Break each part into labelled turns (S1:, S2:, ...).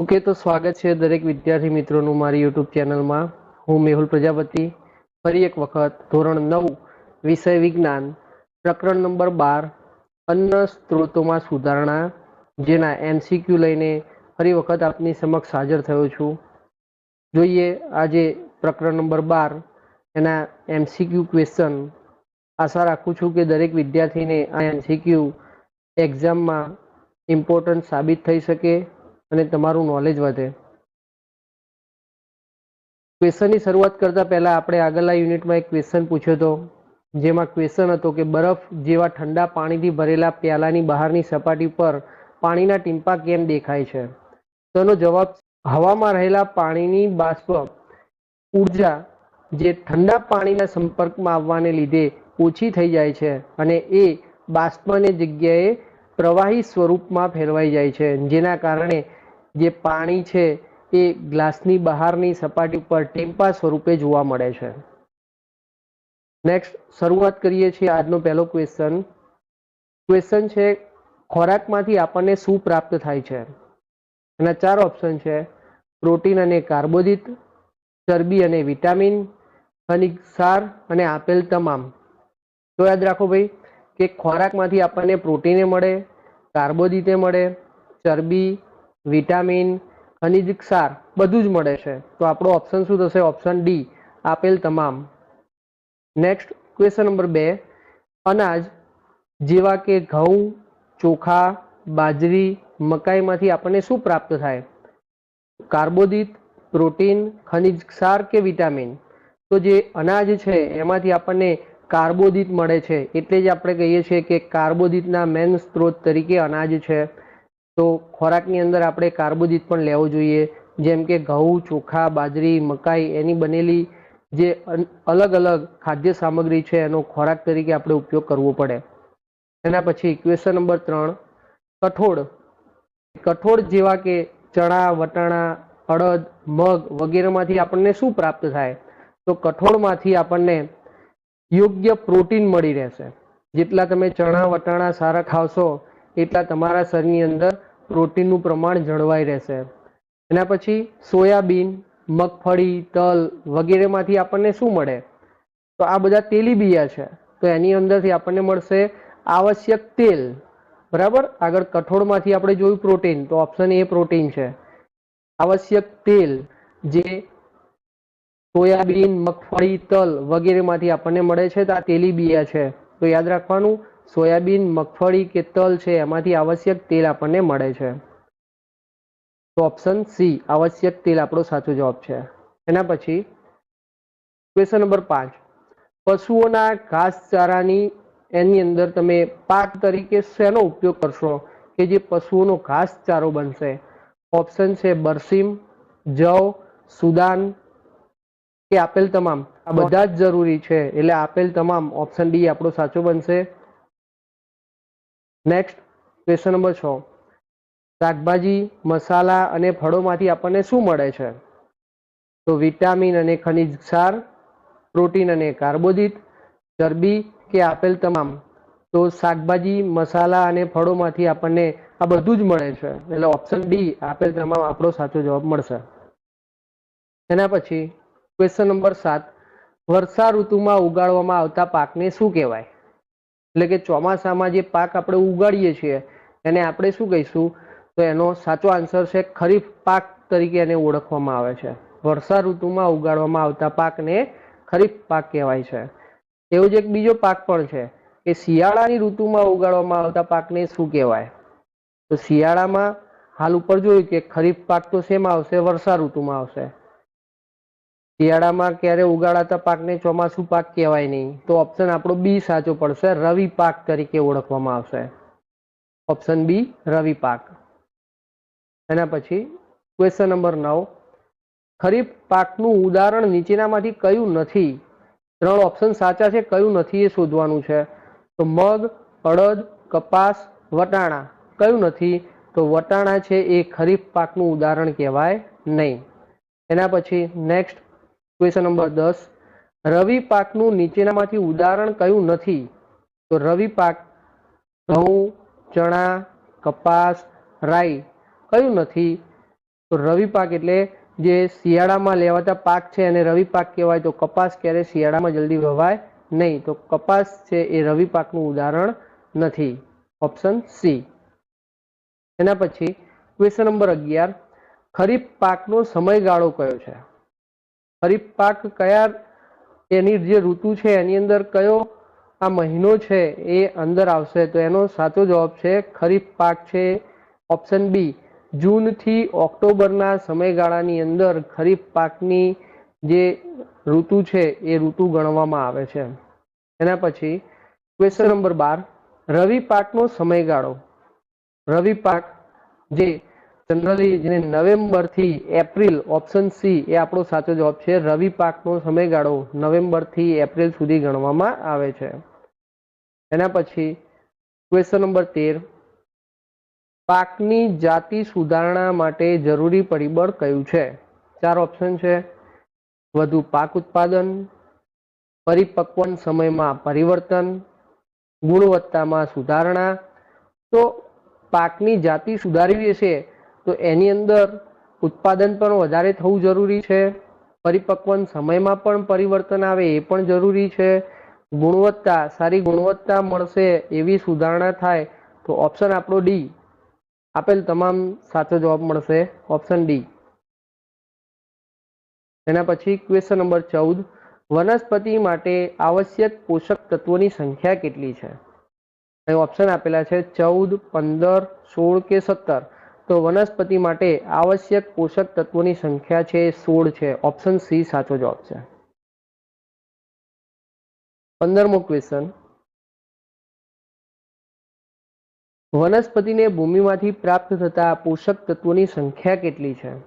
S1: Okay, તો સ્વાગત છે દરેક વિદ્યાર્થી મિત્રોનું મારી યુટ્યુબ ચેનલમાં. હું મેહુલ પ્રજાપતિ. ફરી એક વખત ધોરણ નવ, વિષય વિજ્ઞાન, પ્રકરણ નંબર બાર, અન્ન સ્ત્રોતોમાં સુધારણા, જેના એમસીક્યુ લઈને ફરી વખત આપની સમક્ષ હાજર થયો છું. જોઈએ આજે પ્રકરણ નંબર બાર, એના એમસીક્યુ ક્વેશ્ચન આશા રાખું છું કે દરેક વિદ્યાર્થીને આ એમસીક્યુ એક્ઝામમાં ઇમ્પોર્ટન્ટ સાબિત થઈ શકે. અને તમારું નોલેજ વધે. ક્વેશ્ચનની શરૂઆત કરતા પહેલા આપણે આગળના યુનિટમાં એક ક્વેશ્ચન પૂછ્યો હતો. જેમાં ક્વેશ્ચન હતો કે બરફ જેવા ઠંડા પાણીથી ભરેલા પ્યાલાની બહારની સપાટી પર પાણીના ટીમ્પા કેમ દેખાય છે? તેનો જવાબ હવામાં રહેલા પાણીની બાષ્પ ઊર્જા જે ઠંડા પાણીના સંપર્કમાં આવવાને લીધે ઓછી થઈ જાય છે અને એ બાષ્પની જગ્યાએ પ્રવાહી સ્વરૂપમાં ફેરવાઈ જાય છે, જેના કારણે જે પાણી છે એ ગ્લાસની બહારની સપાટી ઉપર ટેમ્પા સ્વરૂપે જોવા મળે છે. નેક્સ્ટ શરૂઆત કરીએ છીએ આજનો પહેલો ક્વેશ્ચન ક્વેશ્ચન છે, ખોરાકમાંથી આપણને શું પ્રાપ્ત થાય છે? એના ચાર ઓપ્શન છે, પ્રોટીન અને કાર્બોદિત, ચરબી અને વિટામિન, ખનિજ, સાર અને આપેલ તમામ. તો યાદ રાખો ભાઈ કે ખોરાકમાંથી આપણને પ્રોટીને મળે, કાર્બોદિતે મળે, ચરબી વિટામિન, ખનિજ, ક્ષાર બધું જ મળે છે. તો આપણો ઓપ્શન શું થશે? ઓપ્શન ડી આપેલ તમામ. નેક્સ્ટ ક્વેશ્ચન નંબર બે. અનાજ, જેવા કે ઘઉં, ચોખા, બાજરી, મકાઈમાંથી આપણને શું પ્રાપ્ત થાય? કાર્બોદિત, પ્રોટીન, ખનિજ, ક્ષાર કે વિટામિન? તો જે અનાજ છે, એમાંથી આપણને કાર્બોદિત મળે છે. એટલે જ આપણે કહીએ છીએ કે કાર્બોદિતના મેન સ્ત્રોત તરીકે અનાજ છે. તો ખોરાકની અંદર આપણે કાર્બોદિત પણ લેવો જોઈએ, જેમ કે ઘઉં, ચોખા, બાજરી, મકાઈ, એની બનેલી જે અલગ અલગ ખાદ્ય સામગ્રી છે, એનો ખોરાક તરીકે આપણે ઉપયોગ કરવો પડે. એના પછી ક્વેશ્ચન નંબર ત્રણ, કઠોળ. કઠોળ જેવા કે ચણા, વટાણા, અડદ, મગ વગેરેમાંથી આપણને શું પ્રાપ્ત થાય? તો કઠોળમાંથી આપણને યોગ્ય પ્રોટીન મળી રહેશે. જેટલા તમે ચણા, વટાણા સારા ખાવશો, એટલા તમારા શરીરની અંદર પ્રોટીનનું પ્રમાણ જળવાઈ રહેશે. એના પછી સોયાબીન, મગફળી, તલ વગેરેમાંથી આપણને શું મળે? તો આ બધા તેલીબિયા છે. તો એની અંદરથી આપણને મળશે આવશ્યક તેલ. બરાબર? આગળ કઠોળમાંથી આપણે જોયું પ્રોટીન, તો ઓપ્શન એ પ્રોટીન છે. આવશ્યક તેલ જે સોયાબીન, મગફળી, તલ વગેરેમાંથી આપણને મળે છે, તો આ તેલીબિયા છે. તો યાદ રાખવાનું સોયાબીન, મગફળી કે તલ છે, એમાંથી આવશ્યક તેલ આપણને મળે છે. તો ઓપ્શન સી આવશ્યક તેલ આપણો સાચો જવાબ છે. એના પછી ક્વેશ્ચન નંબર પાંચ. પશુઓના ઘાસચારાની એની અંદર તમે પાક તરીકે શેનો ઉપયોગ કરશો? કે જે પશુઓનો ઘાસચારો બનશે? ઓપ્શન છે બરસીમ, જવ, સુદાન કે આપેલ તમામ. આ બધા જ જરૂરી છે, એટલે આપેલ તમામ. ઓપ્શન ડી આપણો સાચો બનશે. નેક્સ્ટ ક્વેશ્ચન નંબર છ. શાકભાજી, મસાલા અને ફળોમાંથી આપણને શું મળે છે? તો વિટામિન અને ખનિજ ક્ષાર, પ્રોટીન અને કાર્બોદિત, ચરબી કે આપેલ તમામ. તો શાકભાજી, મસાલા અને ફળોમાંથી આપણને આ બધું જ મળે છે. એટલે ઓપ્શન ડી આપેલ તમામ આપણો સાચો જવાબ મળશે. એના પછી ક્વેશ્ચન નંબર સાત. વર્ષા ઋતુમાં ઉગાડવામાં આવતા પાકને શું કહેવાય? એટલે કે ચોમાસામાં જે પાક આપણે ઉગાડીએ છીએ, એને આપણે શું કહીશું? તો એનો સાચો આન્સર છે ખરીફ પાક તરીકે એને ઓળખવામાં આવે છે. વર્ષા ઋતુમાં ઉગાડવામાં આવતા પાકને ખરીફ પાક કહેવાય છે. એવો જ એક બીજો પાક પણ છે કે શિયાળાની ઋતુમાં ઉગાડવામાં આવતા પાકને શું કહેવાય? તો શિયાળામાં હાલ ઉપર જોયું કે ખરીફ પાક તો શેમાં આવશે? વર્ષા ઋતુમાં આવશે. શિયાળામાં ક્યારે ઉગાડાતા પાકને ચોમાસું પાક કહેવાય નહીં, તો ઓપ્શન આપણો બી સાચો પડશે, રવિ પાક તરીકે ઓળખવામાં આવશે. ઓપ્શન બી રવિ પાક. એના પછી ક્વેશ્ચન નંબર નવ. ખરીફ પાકનું ઉદાહરણ નીચેનામાંથી કયું નથી? ત્રણ ઓપ્શન સાચા છે, કયું નથી એ શોધવાનું છે. તો મગ, અડદ, કપાસ, વટાણા. કયું નથી? તો વટાણા છે એ ખરીફ પાકનું ઉદાહરણ કહેવાય નહીં. એના પછી નેક્સ્ટ ક્વેશ્ચન નંબર દસ. રવિ પાકનું નીચેનામાંથી ઉદાહરણ કયું નથી? તો રવિ પાક, ઘઉં, ચણા, કપાસ, રાઈ કયું નથી? તો રવિ પાક એટલે જે શિયાળામાં લેવાતા પાક છે એને રવિ પાક કહેવાય. તો કપાસ ક્યારે શિયાળામાં જલ્દી વવાય નહીં. તો કપાસ છે એ રવિ પાકનું ઉદાહરણ નથી. ઓપ્શન સી એના પછી ક્વેશ્ચન નંબર અગિયાર. ખરીફ પાકનો સમયગાળો કયો છે? ખરીફ પાક કયા એની જે ઋતુ છે, એની અંદર કયો આ મહિનો છે એ અંદર આવશે. તો એનો સાચો જવાબ છે ખરીફ પાક છે. ઓપ્શન બી જૂનથી ઓક્ટોબરના સમયગાળાની અંદર ખરીફ પાકની જે ઋતુ છે એ ઋતુ ગણવામાં આવે છે. એના પછી ક્વેશ્ચન નંબર બાર રવિ પાકનો સમયગાળો. રવિ પાક જે જનરલી જેને નવેમ્બરથી એપ્રિલ ઓપ્શન સી એ આપણો સાચો જવાબ છે, રવિ પાકનો સમયગાળો નવેમ્બરથી એપ્રિલ સુધી ગણવામાં આવે છે. એના પછી ક્વેશ્ચન નંબર તેર. પાકની જાતિ સુધારણા માટે જરૂરી પરિબળ કયું છે? ચાર ઓપ્શન છે. વધુ પાક ઉત્પાદન, પરિપક્વન સમયમાં પરિવર્તન, ગુણવત્તામાં સુધારણા. તો પાકની જાતિ સુધારવી છે તો એની અંદર ઉત્પાદન પણ વધારે થવું જરૂરી છે. પરિપક્વન સમયમાં પણ પરિવર્તન આવે એ પણ જરૂરી છે. ગુણવત્તા, સારી ગુણવત્તા મળશે એવી સુધારણા થાય તો ઓપ્શન આપણો ડી આપેલ તમામ સાચો જવાબ મળશે. ઓપ્શન ડી એના પછી ક્વેશ્ચન નંબર ચૌદ. વનસ્પતિ માટે આવશ્યક પોષક તત્વોની સંખ્યા કેટલી છે? અહીં ઓપ્શન આપેલા છે ચૌદ, પંદર, સોળ કે સત્તર. તો વનસ્પતિ માટે આવશ્યક પોષક તત્વોની સંખ્યા છે સોળ છે. ઓપ્શન સી સાચો જવાબ છે. પંદરમો ક્વેશ્ચન વનસ્પતિને ભૂમિમાંથી પ્રાપ્ત થતા પોષક તત્વોની સંખ્યા કેટલી છે?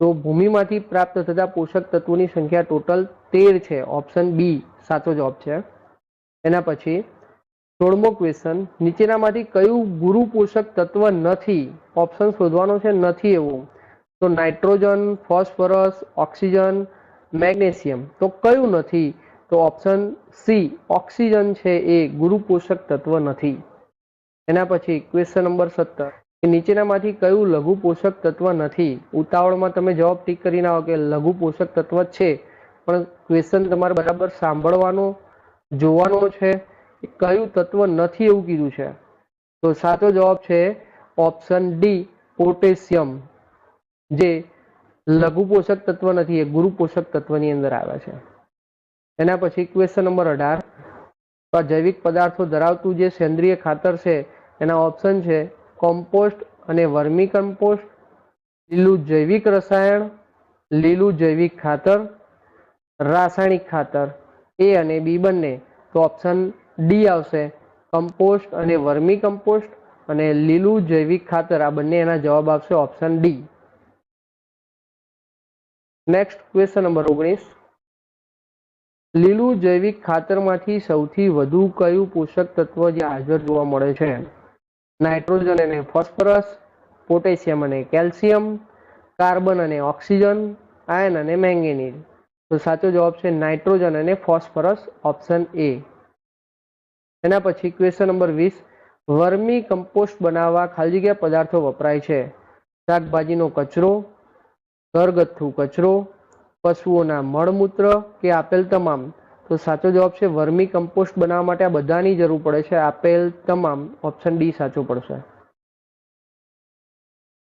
S1: તો ભૂમિમાંથી પ્રાપ્ત થતા પોષક તત્વોની સંખ્યા ટોટલ તેર છે. ઓપ્શન બી સાચો જવાબ છે. એના પછી સોળમો ક્વેશ્ચન નીચેનામાંથી કયું ગુરુ પોષક તત્વ નથી? ઓપ્શન શોધવાનો છે, નથી એવું. તો નાઇટ્રોજન, ફોસ્ફરસ, ઓક્સિજન, મેગ્નેશિયમ. તો કયું નથી? તો ઓપ્શન સી ઓક્સિજન છે એ ગુરુ પોષક તત્વ નથી. એના પછી ક્વેશ્ચન નંબર સત્તર. કે નીચેનામાંથી કયું લઘુ પોષક તત્વ નથી? ઉતાવળમાં તમે જવાબ ટીક કરીને આવો કે લઘુ પોષક તત્વ છે. પણ ક્વેશ્ચન તમારે બરાબર સાંભળવાનો, જોવાનો છે. કયું તત્વ નથી એવું કીધું છે? તો સાચો જવાબ છે ઓપ્શન ડી પોટેશિયમ જે લઘુ પોષક તત્વ નથી, એ ગુરુ પોષક તત્વની અંદર આવે છે. એના પછી ક્વેશ્ચન નંબર અઢાર. જૈવિક પદાર્થો ધરાવતું જે સેન્દ્રિય ખાતર છે, એના ઓપ્શન છે કોમ્પોસ્ટ અને વર્મી કમ્પોસ્ટ લીલું જૈવિક રસાયણ, લીલું જૈવિક ખાતર, રાસાયણિક ખાતર, એ અને બી બંને. તો ઓપ્શન ડી આવશે. કમ્પોસ્ટ અને વર્મી કમ્પોસ્ટ અને લીલું જૈવિક ખાતર આ બંને એના જવાબ આવશે option D next question number ઓગણીસ. લીલું જૈવિક ખાતરમાંથી સૌથી વધુ કયું પોષક તત્વ જે હાજર જોવા મળે છે? નાઇટ્રોજન અને ફોસ્ફરસ પોટેશિયમ અને કેલ્શિયમ કાર્બન અને ઓક્સિજન આયન અને મેંગેનીઝ તો સાચો જવાબ છે નાઇટ્રોજન અને ફોસ્ફરસ ઓપ્શન એ એના પછી ક્વેશ્ચન નંબર વીસ, વર્મી કમ્પોસ્ટ બનાવવા ખાલી જગ્યા પદાર્થો વપરાય છે. શાકભાજીનો કચરો, ઘરગથ્થુ કચરો, પશુઓના મળમૂત્ર કે આપેલ તમામ. તો સાચો જવાબ છે વર્મી કમ્પોસ્ટ બનાવવા માટે આ બધાની જરૂર પડે છે. આપેલ તમામ ઓપ્શન ડી સાચો પડશે.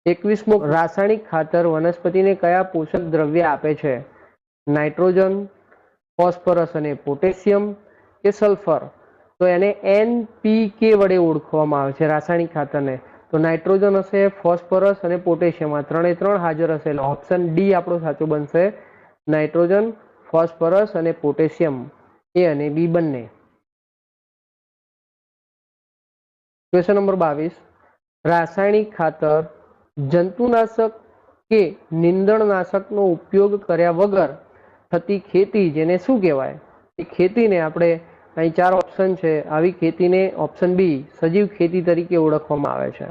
S1: એકવીસમો, રાસાયણિક ખાતર વનસ્પતિને કયા પોષક દ્રવ્ય આપે છે? નાઇટ્રોજન, ફોસ્ફરસ અને પોટેશિયમ કે સલ્ફર? તો એને એનપીકે વડે ઓળખવામાં આવે છે રાસાયણિક ખાતરને. તો નાઇટ્રોજન હશે, ફોસ્ફરસ અને પોટેશિયમ આ ત્રણે ત્રણ હાજર હશે. એટલે ઓપ્શન ડી આપણો સાચો બનશે. નાઇટ્રોજન, ફોસ્ફરસ અને પોટેશિયમ એ અને બી બંને. ક્વેશ્ચન નંબર બાવીસ. રાસાયણિક ખાતર જંતુનાશક કે નિંદણનાશકનો ઉપયોગ કર્યા વગર થતી ખેતી જેને શું કહેવાય? એ ખેતીને આપણે અહીં ચાર ઓપ્શન છે. આવી ખેતીને ઓપ્શન બી સજીવ ખેતી તરીકે ઓળખવામાં આવે છે.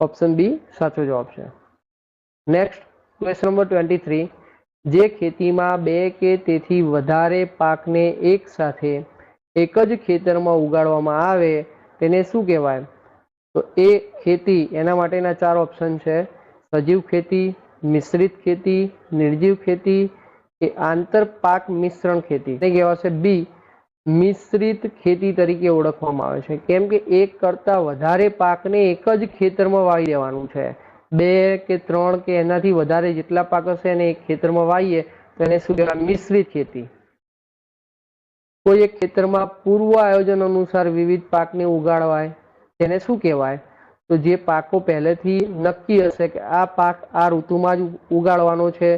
S1: ઓપ્શન બી સાચો જવાબ છે. Next question number twenty three જે ખેતીમાં બે કે તેથી વધારે પાકને એક સાથે એક જ ખેતરમાં ઉગાડવામાં આવે, તેને શું કહેવાય? તો એ ખેતી, એના માટેના ચાર ઓપ્શન છે. સજીવ ખેતી, મિશ્રિત ખેતી, નિર્જીવ ખેતી કે આંતર પાક મિશ્રણ ખેતી. તે કહેવાશે બી મિશ્રિત ખેતી તરીકે ઓળખવામાં આવે છે. કેમ કે એક કરતાં વધારે પાકને એક જ ખેતરમાં વાવી દેવાનું છે. બે કે ત્રણ કે એનાથી વધારે જેટલા પાક હશે એને એક ખેતરમાં વાવીએ તો એને શું કહેવાય? મિશ્રિત ખેતી. કોઈ એક ખેતરમાં પૂર્વ આયોજન અનુસાર વિવિધ પાકને ઉગાડવાય, તેને શું કહેવાય? તો જે પાકો પહેલેથી નક્કી હશે કે આ પાક આ ઋતુમાં જ ઉગાડવાનો છે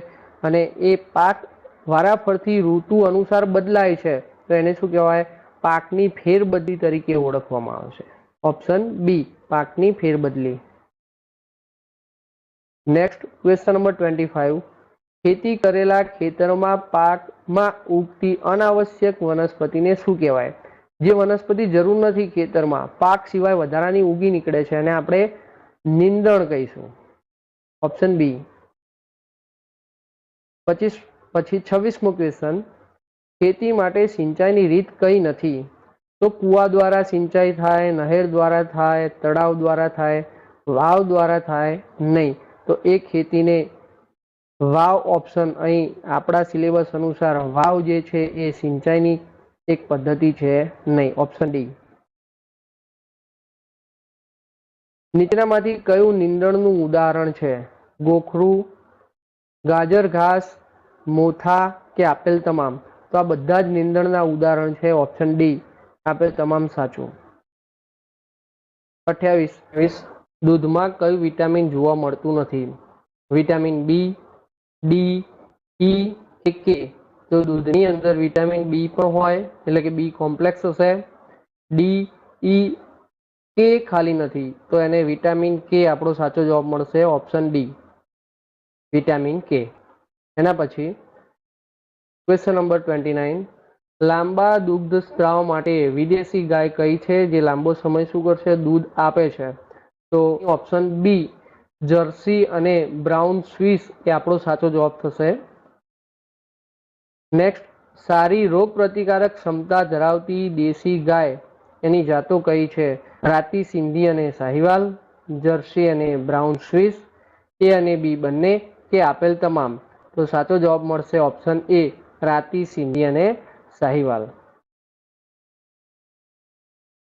S1: અને એ પાક વારાફરતી ઋતુ અનુસાર બદલાય છે. તો એને શું કહેવાય? પાકની ફેરબદલી તરીકે ઓળખવામાં આવશે. ઓપ્શન બી પાકની ફેરબદલી. Next question number twenty five ખેતી કરેલા ખેતરમાં પાકમાં ઉગતી અનાવશ્યક વનસ્પતિને શું કહેવાય? જે વનસ્પતિ જરૂર નથી ખેતરમાં, પાક સિવાય વધારાની ઉગી નીકળે છે અને આપણે નિંદણ કહીશું. ઓપ્શન બી પચીસ, પછી છવ્વીસમો ક્વેશ્ચન ખેતી માટે સિંચાઈની રીત કઈ નથી. તો કૂવા દ્વારા સિંચાઈ થાય, નહેર દ્વારા થાય, તળાવ દ્વારા થાય, વાવ દ્વારા થાય નહીં. તો એ ખેતીને વાવ ઓપ્શન અહીં આપણા સિલેબસ અનુસાર વાવ જે છે એ સિંચાઈની એક પદ્ધતિ છે નહીં, ઓપ્શન ડી. નીચેનામાંથી કયું નીંદણનું ઉદાહરણ છે? ગોખરું, ગાજર, ઘાસ, મોથા કે આપેલ તમામ? તો આ બધા જ નિંદણના ઉદાહરણ છે ઓપ્શન ડી આપે તમામ સાચું. અઠ્યાવીસ. દૂધમાં કયું વિટામિન જોવા મળતું નથી? વિટામિન બી ડી ઈ કે કે તો દૂધની અંદર વિટામિન બી પણ હોય, એટલે કે બી કોમ્પ્લેક્સ હશે. ડી ઈ કે ખાલી નથી, તો એને વિટામિન કે આપણો સાચો જવાબ મળશે ઓપ્શન ડી વિટામિન કે એના પછી ક્વેશ્ચન નંબર ટ્વેન્ટી નાઇન લાંબા દુગ્ધ સ્ત્રાવ માટે વિદેશી ગાય કઈ છે જે લાંબો સમય શું કરશે? દૂધ આપે છે. તો ઓપ્શન બી જર્સી અને બ્રાઉન સ્વિસ એ આપણો સાચો જવાબ થશે. નેક્સ્ટ સારી રોગ પ્રતિકારક ક્ષમતા ધરાવતી દેશી ગાય એની જાતો કઈ છે? રાતી સિંધી અને સાહિવાલ જર્સી અને બ્રાઉન સ્વિસ, એ અને બી બંને કે આપેલ તમામ? તો સાચો જવાબ મળશે ઓપ્શન એ રાતી સિંધી અને સાહિવાલ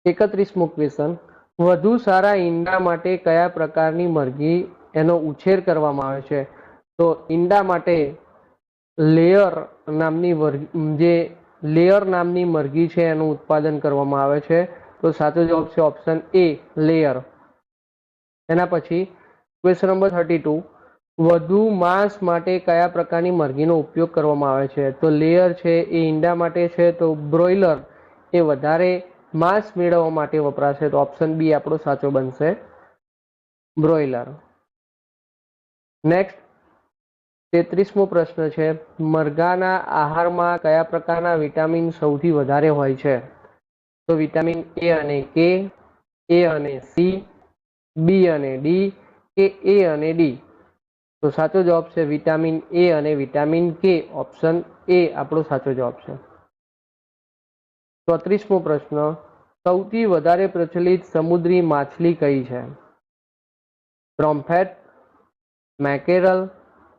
S1: એકત્રીસમો ક્વેશ્ચન વધુ સારા ઈંડા માટે કયા પ્રકારની મરઘી એનો ઉછેર કરવામાં આવે છે? તો ઈંડા માટે લેયર નામની જે લેયર નામની મરઘી છે એનું ઉત્પાદન કરવામાં આવે છે. તો સાચો જવાબ છે ઓપ્શન એ લેયર. એના પછી ક્વેશ્ચન નંબર થર્ટી ટુ વધુ માંસ માટે કયા પ્રકારની મરઘીનો ઉપયોગ કરવામાં આવે છે? તો લેયર છે, એ ઈંડા માટે છે, તો બ્રોઇલર એ વધારે માંસ મેળવવા માટે વપરાશે. તો ઓપ્શન બી આપણો સાચો બનશે. બ્રોઇલર નેક્સ્ટ તેત્રીસમો પ્રશ્ન છે, મરઘાના આહારમાં કયા પ્રકારના વિટામિન સૌથી વધારે હોય છે? તો વિટામિન એ અને કે એ અને સી બી અને ડી કે એ અને ડી તો સાચો જવાબ છે વિટામિન એ અને વિટામિન કે ઓપ્શન એ આપણો સાચો જવાબ છે. ચોત્રીસમો પ્રશ્ન, સૌથી વધારે પ્રચલિત સમુદ્રી માછલી કઈ છે? પ્રોમ્ફેટ મેકેરલ,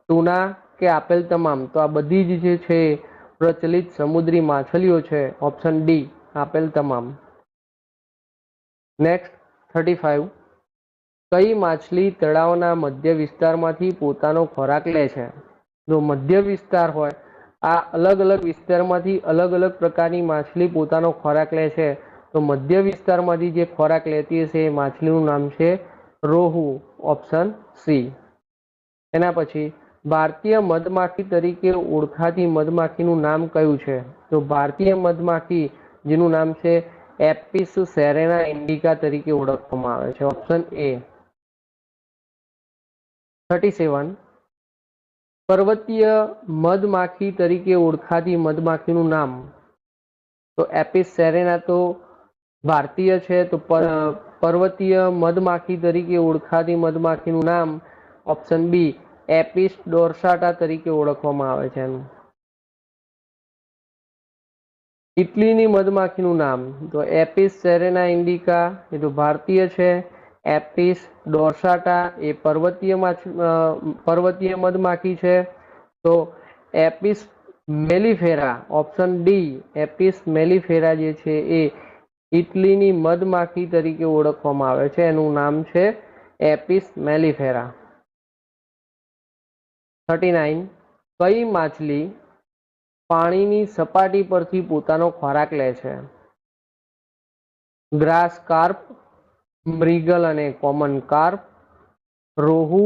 S1: ટુના કે આપેલ તમામ? તો આ બધી જ જે છે પ્રચલિત સમુદ્રી માછલીઓ છે, ઓપ્શન ડી, આપેલ તમામ. Next, thirty five. કઈ માછલી તળાવના મધ્ય વિસ્તારમાંથી પોતાનો ખોરાક લે છે? જો મધ્ય વિસ્તાર હોય, આ અલગ અલગ વિસ્તારમાંથી અલગ અલગ પ્રકારની માછલી પોતાનો ખોરાક લે છે, તો મધ્ય વિસ્તારમાંથી જે ખોરાક લેતી હશે એ માછલીનું નામ છે રોહુ, ઓપ્શન સી. એના પછી, ભારતીય મધમાખી તરીકે ઓળખાતી મધમાખીનું નામ કયું છે? તો ભારતીય મધમાખી, જેનું નામ છે એપિસ સેરેના ઇન્ડિકા તરીકે ઓળખવામાં આવે છે. Option A. Thirty seven. પર્વતીય મધમાખી તરીકે ઓળખાતી મધમાખીનું નામ તો એપિસ સેરેના તો ભારતીય છે તો પર્વતીય મધમાખી તરીકે ઓળખાતી મધમાખીનું નામ ઓપ્શન બી એપિસ ડોર્સાટા તરીકે ઓળખવામાં આવે છે એનું. ઇટલીની મધમાખીનું નામ તો એપિસ સેરેના ઇન્ડિકા, એ તો ભારતીય છે. એપિસ ડોર્સાટા એ પર્વતીય પર્વતીય મધમાખી છે. તો એપિસ મેલિફેરા, ઓપ્શન ડી એપિસ મેલિફેરા જે છે એ ઇટલીની મધમાખી તરીકે ઓળખવામાં આવે છે. એનું નામ છે એપિસ મેલિફેરા. Thirty nine. કઈ માછલી પાણીની સપાટી પરથી પોતાનો ખોરાક લે છે? ગ્રાસ, કાર્પ મૃગલ અને કોમન કાર્પ રોહુ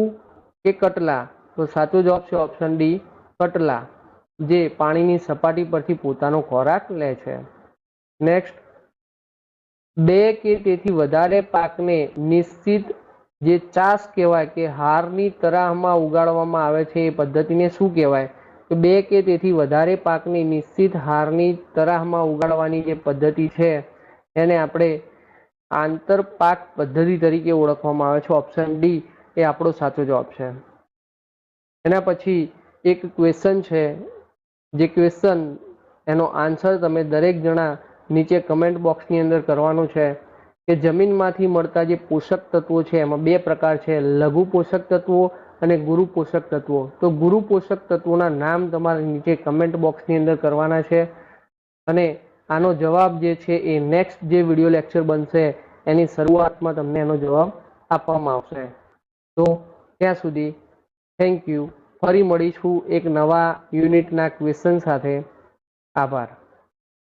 S1: કે કટલા? તો સાચો જવાબ છે ઓપ્શન ડી કટલા, જે પાણીની સપાટી પરથી પોતાનો ખોરાક લે છે. નેક્સ્ટ બે કે તેથી વધારે પાકને નિશ્ચિત જે ચાસ કહેવાય કે હારની તરાહમાં ઉગાડવામાં આવે છે એ પદ્ધતિને શું કહેવાય? તો બે કે તેથી વધારે પાકની નિશ્ચિત હારની તરાહમાં ઉગાડવાની જે પદ્ધતિ છે, એને આપણે આંતરપાક પદ્ધતિ તરીકે ઓળખવામાં આવે છે. ઓપ્શન ડી એ આપણો સાચો જવાબ છે. એના પછી એક ક્વેશ્ચન છે. જે ક્વેશ્ચન એનો આન્સર તમે દરેક જણા નીચે કમેન્ટ બોક્સની અંદર કરવાનું છે કે જમીનમાંથી મળતા જે પોષક તત્વો છે, એમાં બે પ્રકાર છે. લઘુ પોષક તત્વો અને ગુરુ પોષક તત્વો. તો ગુરુ પોષક તત્વોના નામ તમારે નીચે કમેન્ટ બોક્સની અંદર કરવાના છે. અને આનો જવાબ જે છે એ નેક્સ્ટ જે વીડિયો લેક્ચર બનશે, એની શરૂઆતમાં તમને એનો જવાબ આપવામાં આવશે. તો ત્યાં સુધી થેન્ક યુ ફરી મળીશું એક નવા યુનિટના ક્વેશ્ચન સાથે. આભાર.